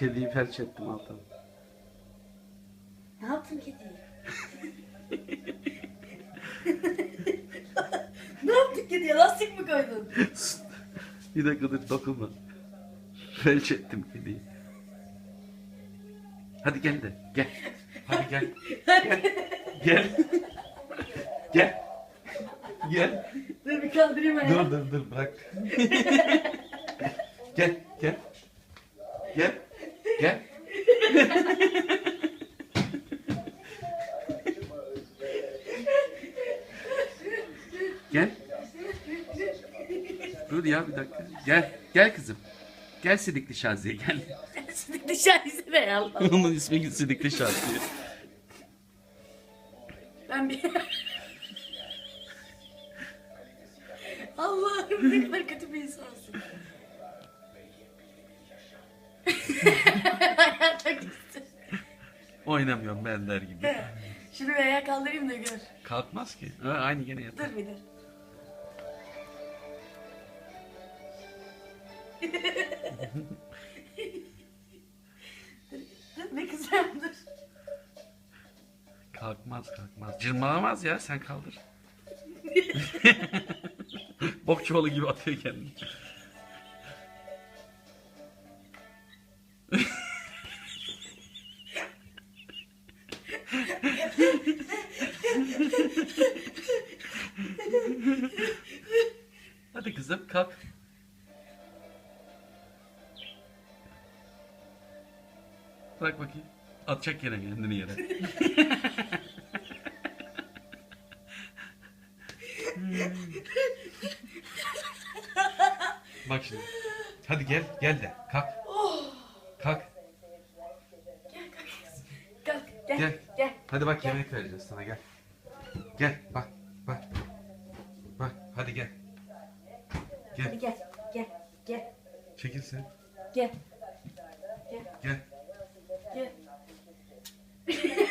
Kediyi felç ettim Altan. Ne yaptın kediye? ne yaptın kediye? Lastik mi koydun? bir dakika dur dokunma. Felç ettim kediyi. Hadi gel de gel. Hadi gel. Gel. Gel. Gel. Gel. Dur bir kaldırayım ayağı. Dur dur dur bırak. gel. Gel. Gel. Gel. Dur ya bir dakika. Gel. Gel kızım. Gel Sidikli Şaziye gel. Sıdık dışarısı be Allah. Onun ismi Sidikli Şaziye. Ben bir... Allah'ım ne kadar kötü bir insansın. Hayata gitti. Oynamıyorum ben der gibi. Şunu bir ayağa kaldırayım da gör. Kalkmaz ki. Ha, aynı gene yatar. Dur bir dur. dur, dur kızım dur. Kalkmaz kalkmaz. Cırmalamaz ya sen kaldır. Bokçuoğlu gibi atıyor kendini. Hadi kızım kalk. Bırak bakayım. Atacak yere kendini yere. Bak şimdi. Hadi gel, gel de. Kalk. Kalk. Gel kalk gel. Gel. Hadi bak yemek vereceğiz sana gel. Gel bak bak. Bak hadi gel. Gel. Hadi gel. Gel. Gel. Çekil sen. Gel. Gel. Gel. Gel.